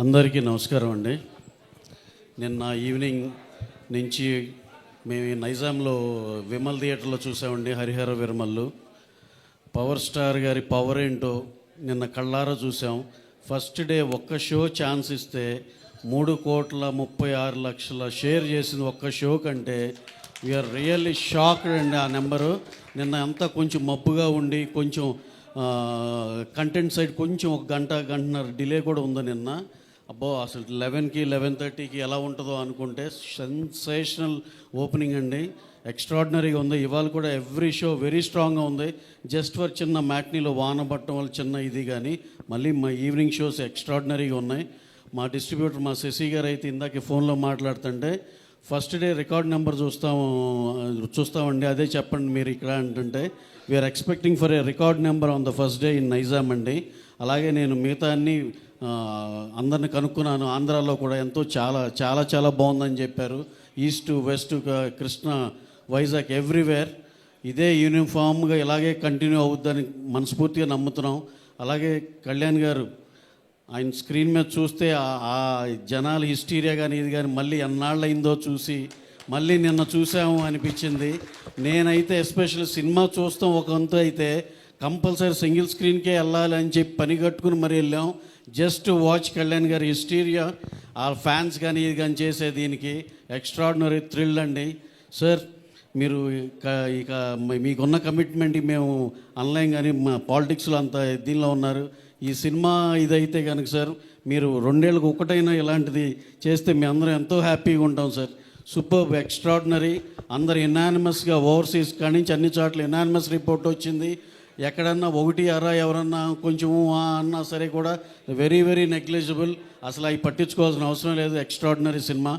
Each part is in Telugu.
అందరికీ నమస్కారం అండి. నిన్న ఈవినింగ్ నుంచి మేము నైజాంలో విమల్ థియేటర్లో చూసామండి హరిహర విరమల్లు పవర్ స్టార్ గారి పవర్ ఏంటో నిన్న కళ్ళారా చూసాం. ఫస్ట్ డే ఒక్క షో ఛాన్స్ ఇస్తే మూడు కోట్ల ముప్పై ఆరు లక్షల షేర్ చేసిన ఒక్క షో కంటే వీఆర్ రియల్లీ షాక్డ్ అండి ఆ నెంబరు నిన్న అంతా కొంచెం మబ్బుగా ఉండి కొంచెం కంటెంట్ సైడ్ కొంచెం ఒక గంట గంటన్నర డిలే కూడా ఉంది నిన్న. అబ్బో అసలు లెవెన్కి లెవెన్ థర్టీకి ఎలా ఉంటుందో అనుకుంటే సెన్సేషనల్ ఓపెనింగ్ అండి. ఎక్స్ట్రాడినరీగా ఉంది. ఇవాళ కూడా ఎవ్రీ షో వెరీ స్ట్రాంగ్గా ఉంది. జస్ట్ ఫర్ చిన్న మ్యాట్నీలో వాన పట్టడం వల్ల చిన్న ఇది కానీ మళ్ళీ మా ఈవినింగ్ షోస్ ఎక్స్ట్రాడినరీగా ఉన్నాయి. మా డిస్ట్రిబ్యూటర్ మా శశి గారు అయితే ఇందాక ఫోన్లో మాట్లాడుతుంటే ఫస్ట్ డే రికార్డ్ నెంబర్ చూస్తాము చూస్తామండి అదే చెప్పండి మీరు ఇక్కడ అంటుంటే we're expecting for a record number on the first day in Nizam అండి. అలాగే నేను మిగతా అన్ని అందరిని కనుక్కున్నాను. ఆంధ్రాలో కూడా ఎంతో చాలా చాలా చాలా బాగుందని చెప్పారు. East west Krishna Vizag everywhere. ఇదే యూనిఫామ్గా ఇలాగే కంటిన్యూ అవుద్దని మనస్ఫూర్తిగా నమ్ముతున్నాం. అలాగే కళ్యాణ్ గారు ఆయన స్క్రీన్ మీద చూస్తే ఆ- జనాలు జనాల హిస్టీరియా కానీ ఇది కానీ మళ్ళీ ఎన్నాళ్ళు అయిందో చూసి మళ్ళీ నిన్న చూసాము అనిపించింది. నేనైతే ఎస్పెషల్ సినిమా చూస్తాం ఒక అయితే కంపల్సరీ సింగిల్ స్క్రీన్కే వెళ్ళాలి అని చెప్పి పని కట్టుకుని మరి వెళ్ళాం. జస్ట్ వాచ్ కళ్యాణ్ గారి హిస్టీరియా ఆ ఫ్యాన్స్ కానీ ఇది కానీ చేసే దీనికి ఎక్స్ట్రాడినరీ థ్రిల్ అండి. సార్ మీరు ఇక ఇక మీకున్న కమిట్మెంట్ మేము ఆన్లైన్ కానీ మా పాలిటిక్స్లో అంత దీనిలో ఉన్నారు. ఈ సినిమా ఇదైతే కనుక సార్ మీరు రెండేళ్ళకి ఒకటైనా ఇలాంటిది చేస్తే మేము అందరం ఎంతో హ్యాపీగా ఉంటాం సార్. సూపర్ ఎక్స్ట్రాడినరీ అందరు ఎనానిమస్గా ఓవర్సీస్ కానించి అన్ని చోట్ల ఎనానిమస్ రిపోర్ట్ వచ్చింది. ఎక్కడన్నా ఒకటి అరా ఎవరన్నా కొంచెం అన్నా సరే కూడా వెరీ వెరీ నెగ్లిజిబుల్. అసలు అవి పట్టించుకోవాల్సిన అవసరం లేదు. ఎక్స్ట్రాడినరీ సినిమా.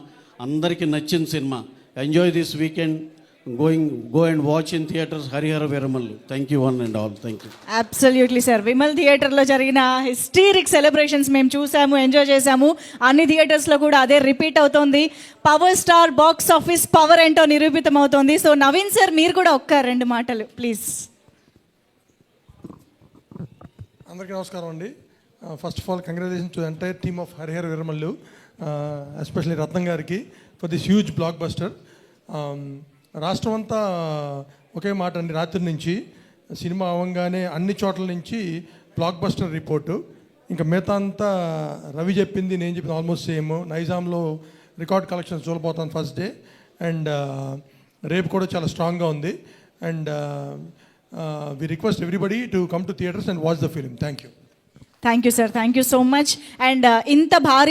అందరికీ నచ్చిన cinema. Enjoy this weekend going go and watch in theatres Harihara Veeramal thank you one and all thank you absolutely sir Vimal థియేటర్లో జరిగిన హిస్టీరిక్ సెలబ్రేషన్స్ మేము చూసాము ఎంజాయ్ చేసాము అన్ని థియేటర్స్లో కూడా అదే రిపీట్ అవుతోంది. Power star box office power ఏంటో నిరూపితం అవుతోంది సో నవీన్ సార్ మీరు కూడా ఒక్క రెండు మాటలు ప్లీజ్ అందరికీ నమస్కారం అండి. First of all congratulation to entire team of Harihara Veeramallu especially Ratnam గారికి for this huge blockbuster రాష్ట్రం అంతా ఒకే మాట అండి రాత్రి నుంచి సినిమా అవ్వగానే అన్ని చోట్ల నుంచి బ్లాక్ బస్టర్ రిపోర్టు. ఇంకా మిగతా అంతా రవి చెప్పింది నేను చెప్పింది ఆల్మోస్ట్ సేమ్ నైజాంలో రికార్డ్ కలెక్షన్స్ చూడబోతాను ఫస్ట్ డే అండ్ రేపు కూడా చాలా స్ట్రాంగ్గా ఉంది. And we request everybody to come to theatres and watch the film thank you thank you sir thank you so much and uh, ఇంత భారీ